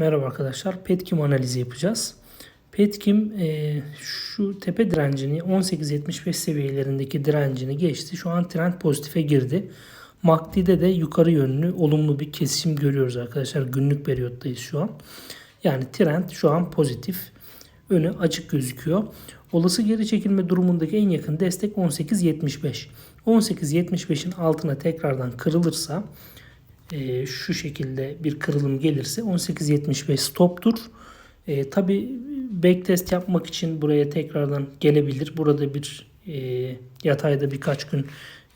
Merhaba arkadaşlar. Petkim analizi yapacağız. Petkim e, şu tepe direncini 18.75 seviyelerindeki direncini geçti. Şu an trend pozitife girdi. MACD'de de yukarı yönlü olumlu bir kesişim görüyoruz arkadaşlar. Günlük periyottayız şu an. Yani trend şu an pozitif. Önü açık gözüküyor. Olası geri çekilme durumundaki en yakın destek 18.75. 18.75'in altına tekrardan kırılırsa e, şu şekilde bir kırılım gelirse 18.75 stoptur. E, Tabi backtest yapmak için buraya tekrardan gelebilir. Burada bir e, yatayda birkaç gün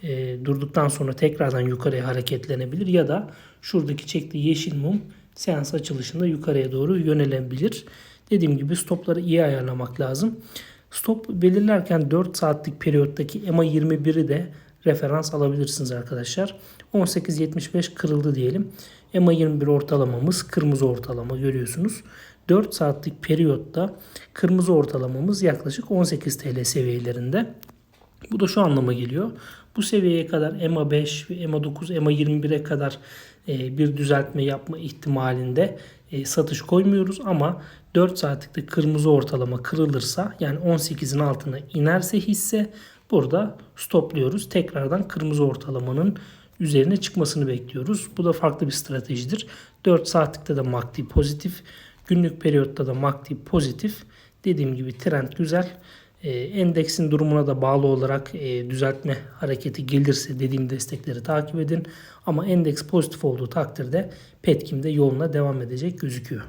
e, durduktan sonra tekrardan yukarıya hareketlenebilir ya da şuradaki çektiği yeşil mum seans açılışında yukarıya doğru yönelebilir. Dediğim gibi stopları iyi ayarlamak lazım. Stop belirlerken 4 saatlik periyottaki EMA 21'i de referans alabilirsiniz arkadaşlar. 18.75 kırıldı diyelim. EMA 21 ortalamamız kırmızı ortalama görüyorsunuz. 4 saatlik periyotta kırmızı ortalamamız yaklaşık 18 TL seviyelerinde. Bu da şu anlama geliyor. Bu seviyeye kadar EMA 5, EMA 9, EMA 21'e kadar e, bir düzeltme yapma ihtimalinde e, satış koymuyoruz ama 4 saatlikte kırmızı ortalama kırılırsa yani 18'in altına inerse hisse burada stopluyoruz. Tekrardan kırmızı ortalamanın üzerine çıkmasını bekliyoruz. Bu da farklı bir stratejidir. 4 saatlikte de MACD pozitif. Günlük periyotta da MACD pozitif. Dediğim gibi trend güzel. E, endeksin durumuna da bağlı olarak e, düzeltme hareketi gelirse dediğim destekleri takip edin. Ama endeks pozitif olduğu takdirde Petkim de yoluna devam edecek gözüküyor.